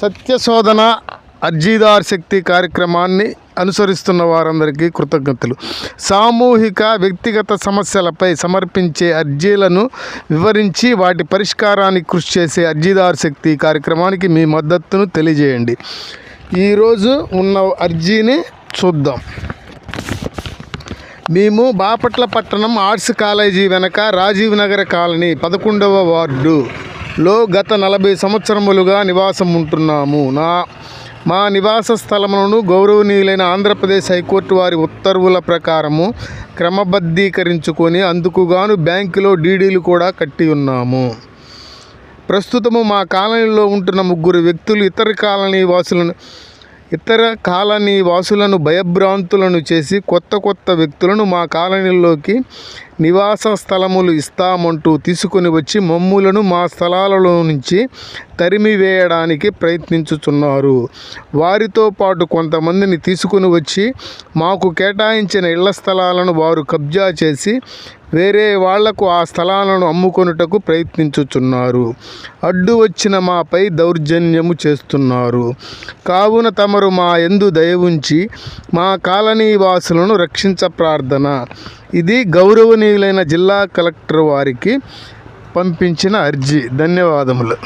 సత్యశోధన అర్జీదార్ శక్తి కార్యక్రమాన్ని అనుసరిస్తున్న వారందరికీ కృతజ్ఞతలు. సామూహిక వ్యక్తిగత సమస్యలపై సమర్పించే అర్జీలను వివరించి వాటి పరిష్కారానికి కృషి చేసే అర్జీదార్ శక్తి కార్యక్రమానికి మీ మద్దతును తెలియజేయండి. ఈరోజు ఉన్న అర్జీని చూద్దాం. మేము బాపట్ల పట్టణం ఆర్ట్స్ కాలేజీ వెనక రాజీవ్ నగర్ కాలనీ పదకొండవ వార్డు. లో గత నలభై సంవత్సరములుగా నివాసం ఉంటున్నాము నా మా నివాస స్థలములను గౌరవనీయులైన ఆంధ్రప్రదేశ్ హైకోర్టు వారి ఉత్తర్వుల ప్రకారము క్రమబద్ధీకరించుకొని అందుకుగాను బ్యాంకులో డీడీలు కూడా కట్టి ఉన్నాము. ప్రస్తుతము మా కాలనీలో ఉంటున్న ముగ్గురు వ్యక్తులు ఇతర కాలనీ వాసులను ఇతర కాలనీ వాసులను భయభ్రాంతులను చేసి కొత్త కొత్త వ్యక్తులను మా కాలనీలోకి నివాస స్థలములు ఇస్తామంటూ తీసుకొని వచ్చి మమ్ములను మా స్థలాలలో నుంచి తరిమివేయడానికి ప్రయత్నించుచున్నారు. వారితో పాటు కొంతమందిని తీసుకొని వచ్చి మాకు కేటాయించిన ఇళ్ళ స్థలాలను వారు కబ్జా చేసి వేరే వాళ్ళకు ఆ స్థలాలను అమ్ముకొనుటకు ప్రయత్నించుచున్నారు. అడ్డు వచ్చిన మాపై దౌర్జన్యము చేస్తున్నారు. కావున తమరు మా ఎందు దయవుంచి మా కాలనీ వాసులను రక్షించ ప్రార్థన. ఇది గౌరవనీయులైన జిల్లా కలెక్టర్ వారికి పంపించిన అర్జీ. ధన్యవాదములు.